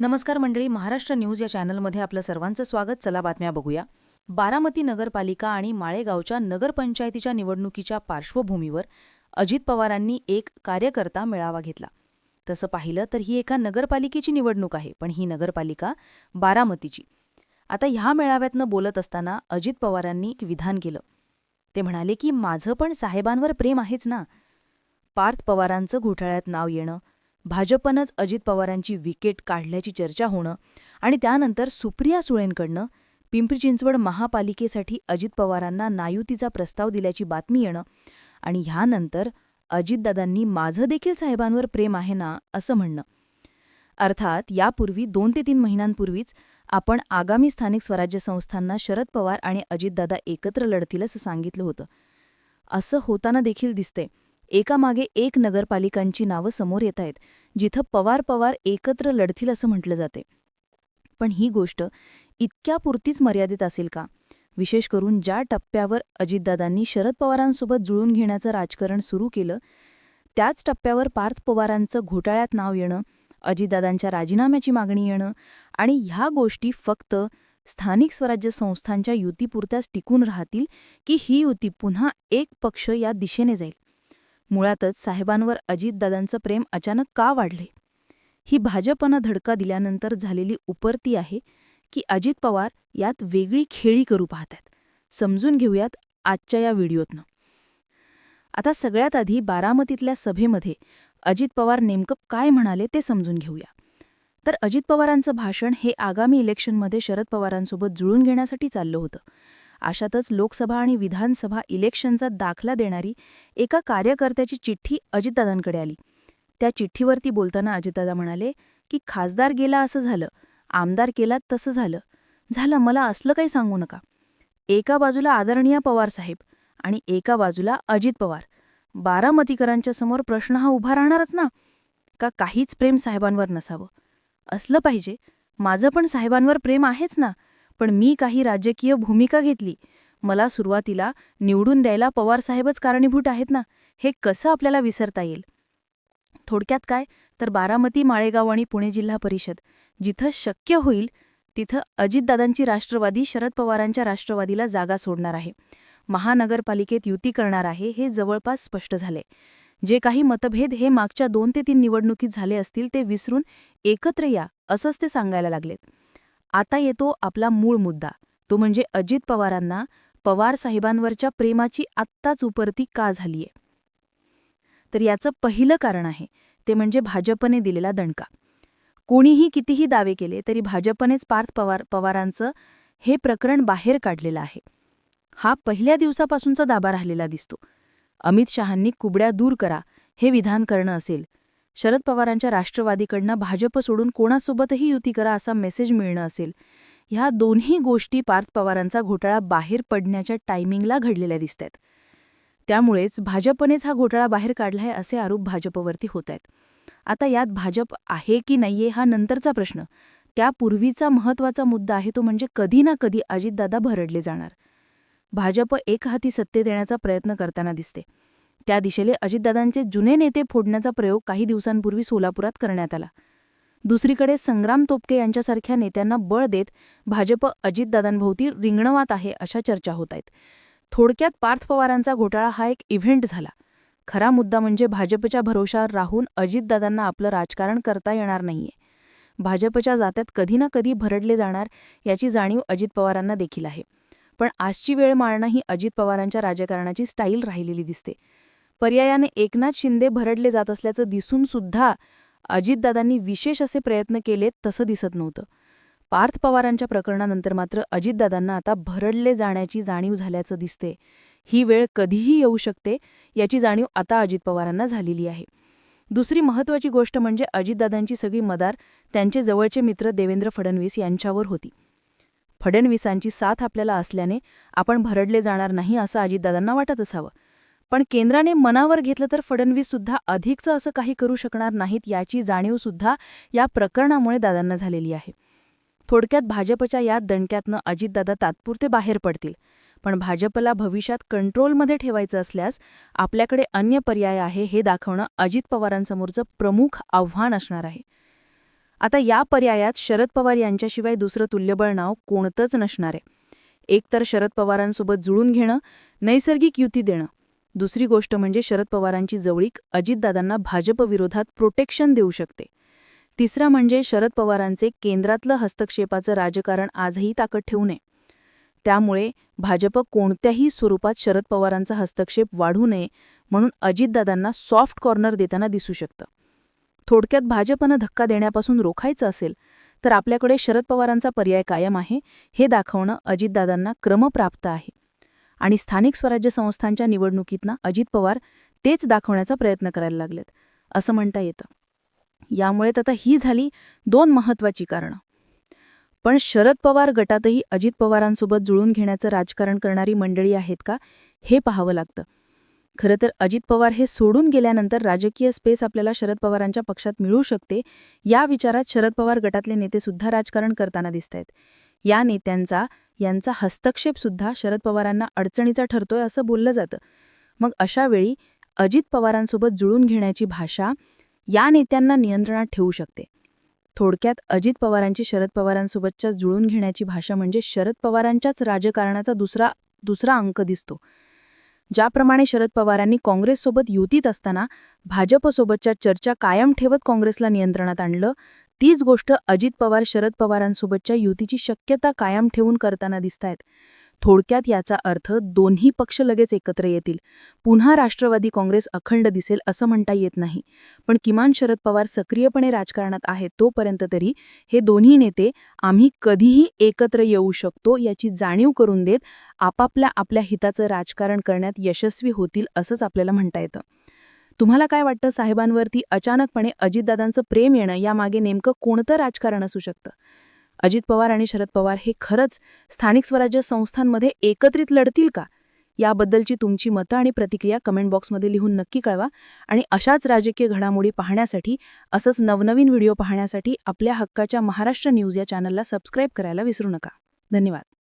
नमस्कार मंडळी महाराष्ट्र न्यूज या चॅनलमध्ये आपलं सर्वांचं स्वागत. चला बातम्या बघूया. बारामती नगरपालिका आणि माळेगावच्या नगरपंचायतीच्या निवडणुकीच्या पार्श्वभूमीवर अजित पवारांनी एक कार्यकर्ता मेळावा घेतला. तसं पाहिलं तर ही एका नगरपालिकेची निवडणूक आहे पण ही नगरपालिका बारामतीची. आता ह्या मेळाव्यातनं बोलत असताना अजित पवारांनी एक विधान केलं. ते म्हणाले की माझं पण साहेबांवर प्रेम आहेच ना. पार्थ पवारांचं घोटाळ्यात नाव येणं भाजपनंच अजित पवारांची विकेट काढल्याची चर्चा होणं आणि त्यानंतर सुप्रिया सुळेंकडनं पिंपरी चिंचवड महापालिकेसाठी अजित पवारांना नायुतीचा प्रस्ताव दिल्याची बातमी येणं आणि ह्यानंतर अजितदादांनी माझं देखील साहेबांवर प्रेम आहे ना असं म्हणणं. अर्थात यापूर्वी दोन ते तीन महिन्यांपूर्वीच आपण आगामी स्थानिक स्वराज्य संस्थांना शरद पवार आणि अजितदादा एकत्र लढतील असं सांगितलं होतं. असं होताना देखील दिसतंय. एकामागे एक नगरपालिकांची नावं समोर येत आहेत जिथं पवार पवार एकत्र लढतील असं म्हटलं जाते. पण ही गोष्ट इतक्यापुरतीच मर्यादित असेल का? विशेष करून ज्या टप्प्यावर अजितदादांनी शरद पवारांसोबत जुळून घेण्याचं राजकारण सुरू केलं त्याच टप्प्यावर पार्थ पवारांचं घोटाळ्यात नाव येणं अजितदादांच्या राजीनाम्याची मागणी येणं आणि ह्या गोष्टी फक्त स्थानिक स्वराज्य संस्थांच्या युतीपुरत्याच टिकून राहतील की ही युती पुन्हा एक पक्ष या दिशेने जाईल? मुळातच साहेबांवर अजितदादांचं प्रेम अचानक का वाढले? ही भाजपनं धडका दिल्यानंतर झालेली उपरती आहे की अजित पवार यात वेगळी खेळी करू पाहतात. समजून घेऊयात आजच्या या व्हिडिओतनं. आता सगळ्यात आधी बारामतीतल्या सभेमध्ये अजित पवार नेमकं काय म्हणाले ते समजून घेऊया. तर अजित पवारांचं भाषण हे आगामी इलेक्शनमध्ये शरद पवारांसोबत जुळून घेण्यासाठी चाललं होतं. अशातच लोकसभा आणि विधानसभा इलेक्शनचा दाखला देणारी एका कार्यकर्त्याची चिठ्ठी अजितदादांकडे आली. त्या चिठ्ठीवरती बोलताना अजितदादा म्हणाले की खासदार गेला असं झालं आमदार केला तसं झालं. झालं मला असलं काही सांगू नका. एका बाजूला आदरणीय पवार साहेब आणि एका बाजूला अजित पवार. बारामतीकरांच्या समोर प्रश्न हा उभा राहणारच ना? का काहीच प्रेम साहेबांवर नसावं? असलं पाहिजे. माझं पण साहेबांवर प्रेम आहेच ना? पण मी काही राजकीय भूमिका घेतली. मला सुरुवातीला निवडून द्यायला पवारसाहेबच कारणीभूत आहेत ना हे कसं आपल्याला विसरता येईल? थोडक्यात काय? तर बारामती माळेगाव आणि पुणे जिल्हा परिषद. जिथं शक्य होईल तिथं अजितदादांची राष्ट्रवादी शरद पवारांच्या राष्ट्रवादीला जागा सोडणार आहे. महानगरपालिकेत युती करणार आहे हे जवळपास स्पष्ट झाले जे काही मतभेद हे मागच्या दोन ते तीन निवडणुकीत झाले असतील ते विसरून एकत्र या असंच ते सांगायला लागलेत. आता येतो आपला मूळ मुद्दा. तो म्हणजे अजित पवारांना पवार साहेबांवरच्या प्रेमाची आत्ताच उपरती का झालीय? तर याचं पहिलं कारण आहे ते म्हणजे भाजपने दिलेला दणका. कोणीही कितीही दावे केले तरी भाजपनेच पार्थ पवार पवारांचं हे प्रकरण बाहेर काढलेलं आहे. हा पहिल्या दिवसापासूनचा दाबा राहिलेला दिसतो. अमित शहांनी कुबड्या दूर करा हे विधान करणं असेल शरद पवारांच्या राष्ट्रवादीकडनं भाजप सोडून कोणासोबतही युती करा असा मेसेज मिळणं असेल. ह्या दोन्ही गोष्टी पार्थ पवारांचा घोटाळा बाहेर पडण्याच्या टायमिंगला घडलेल्या दिसत आहेत त्यामुळेच भाजपनेच हा घोटाळा बाहेर काढलाय असे आरोप भाजपवरती होत आहेत आता यात भाजप आहे की नाहीये हा नंतरचा प्रश्न. त्यापूर्वीचा महत्त्वाचा मुद्दा आहे तो म्हणजे कधी ना कधी अजितदादा भरडले जाणार. भाजप एकहाती सत्ते देण्याचा प्रयत्न करताना दिसते. त्या दिशेले अजितदादांचे जुने नेते फोडण्याचा प्रयोग काही दिवसांपूर्वी सोलापुरात करण्यात आला. दुसरीकडे संग्राम तोपके यांच्यासारख्या नेत्यांना बळ देत भाजप अजितदादांभोवती रिंगणवात आहे अशा चर्चा होत आहेत. थोडक्यात पार्थ पवारांचा घोटाळा हा एक इव्हेंट झाला. खरा मुद्दा म्हणजे भाजपच्या भरोशावर राहून अजितदादांना आपलं राजकारण करता येणार नाहीये. भाजपच्या जात्यात कधी ना कधी भरडले जाणार याची जाणीव अजित पवारांना देखील आहे. पण आजची वेळ मारणं ही अजित पवारांच्या राजकारणाची स्टाईल राहिलेली दिसते. पर्यायाने एकनाथ शिंदे भरडले जात असल्याचं दिसून सुद्धा अजितदादांनी विशेष असे प्रयत्न केलेत तसं दिसत नव्हतं. पार्थ पवारांच्या प्रकरणानंतर मात्र अजितदादांना आता भरडले जाण्याची जाणीव झाल्याचं दिसते. ही वेळ कधीही येऊ शकते याची जाणीव आता अजित पवारांना झालेली आहे. दुसरी महत्वाची गोष्ट म्हणजे अजितदादांची सगळी मदार त्यांचे जवळचे मित्र देवेंद्र फडणवीस यांच्यावर होती. फडणवीसांची साथ आपल्याला असल्याने आपण भरडले जाणार नाही असं अजितदादांना वाटत असावं. पण केंद्राने मनावर घेतलं तर फडणवीस सुद्धा अधिकचं असं काही करू शकणार नाहीत याची जाणीव सुद्धा या प्रकरणामुळे दादांना झालेली आहे. थोडक्यात भाजपच्या या दणक्यातनं अजितदादा तात्पुरते बाहेर पडतील. पण भाजपला भविष्यात कंट्रोलमध्ये ठेवायचं असल्यास आपल्याकडे अन्य पर्याय आहे हे दाखवणं अजित पवारांसमोरचं प्रमुख आव्हान असणार आहे. आता या पर्यायात शरद पवार यांच्याशिवाय दुसरं तुल्यबळ नाव कोणतंच नसणार आहे. एकतर शरद पवारांसोबत जुळून घेणं नैसर्गिक युती देणं दुसरी गोष्ट म्हणजे शरद पवारांची जवळीक अजितदादांना भाजपविरोधात प्रोटेक्शन देऊ शकते. तिसरं म्हणजे शरद पवारांचे केंद्रातलं हस्तक्षेपाचं राजकारण आजही ताकद ठेवू नये. त्यामुळे भाजप कोणत्याही स्वरूपात शरद पवारांचा हस्तक्षेप वाढू नये म्हणून अजितदादांना सॉफ्ट कॉर्नर देताना दिसू शकतं. थोडक्यात भाजपनं धक्का देण्यापासून रोखायचं असेल तर आपल्याकडे शरद पवारांचा पर्याय कायम आहे हे दाखवणं अजितदादांना क्रमप्राप्त आहे. आणि स्थानिक स्वराज्य संस्थांच्या निवडणुकीतना अजित पवार तेच दाखवण्याचा प्रयत्न करायला लागलेत असं म्हणता येतं. यामुळे आता ही झाली दोन महत्वाची कारणं. पण शरद पवार गटातही अजित पवारांसोबत जुळून घेण्याचं राजकारण करणारी मंडळी आहेत का हे पाहावं लागतं. खरं तर अजित पवार हे सोडून गेल्यानंतर राजकीय स्पेस आपल्याला शरद पवारांच्या पक्षात मिळू शकते या विचारात शरद पवार गटातले नेते सुद्धा राजकारण करताना दिसतायत. या नेत्यांचा यांचा हस्तक्षेप सुद्धा शरद पवारांना अडचणीचा ठरतोय असं बोललं जातं. मग अशा वेळी अजित पवारांसोबत जुळून घेण्याची भाषा या नेत्यांना नियंत्रणात ठेवू शकते. थोडक्यात अजित पवारांची शरद पवारांसोबतच्या जुळून घेण्याची भाषा म्हणजे शरद पवारांच्याच राजकारणाचा दुसरा दुसरा अंक दिसतो. ज्याप्रमाणे शरद पवारांनी काँग्रेससोबत युतीत असताना भाजपसोबतच्या चर्चा कायम ठेवत काँग्रेसला नियंत्रणात आणलं तीच गोष्ट अजित पवार शरद पवारांसोबतच्या युतीची शक्यता कायम ठेवून करताना दिसतायत. थोडक्यात याचा अर्थ दोन्ही पक्ष लगेच एकत्र येतील. पुन्हा राष्ट्रवादी काँग्रेस अखंड दिसेल असं म्हणता येत नाही. पण किमान शरद पवार सक्रियपणे राजकारणात आहेत तोपर्यंत तरी हे दोन्ही नेते आम्ही कधीही एकत्र येऊ शकतो याची जाणीव करून देत आपापल्या आपल्या हिताचं राजकारण करण्यात यशस्वी होतील असंच आपल्याला म्हणता येतं. तुम्हाला काय वाटतं? साहेबांवरती अचानकपणे अजितदादांचं प्रेम येणं यामागे नेमकं कोणतं राजकारण असू शकतं? अजित पवार आणि शरद पवार हे खरंच स्थानिक स्वराज्य संस्थांमध्ये एकत्रित लढतील का? याबद्दलची तुमची मतं आणि प्रतिक्रिया कमेंट बॉक्समध्ये लिहून नक्की कळवा आणि अशाच राजकीय घडामोडी पाहण्यासाठी असंच नवनवीन व्हिडिओ पाहण्यासाठी आपल्या हक्काच्या महाराष्ट्र न्यूज या चॅनलला सबस्क्राईब करायला विसरू नका. धन्यवाद.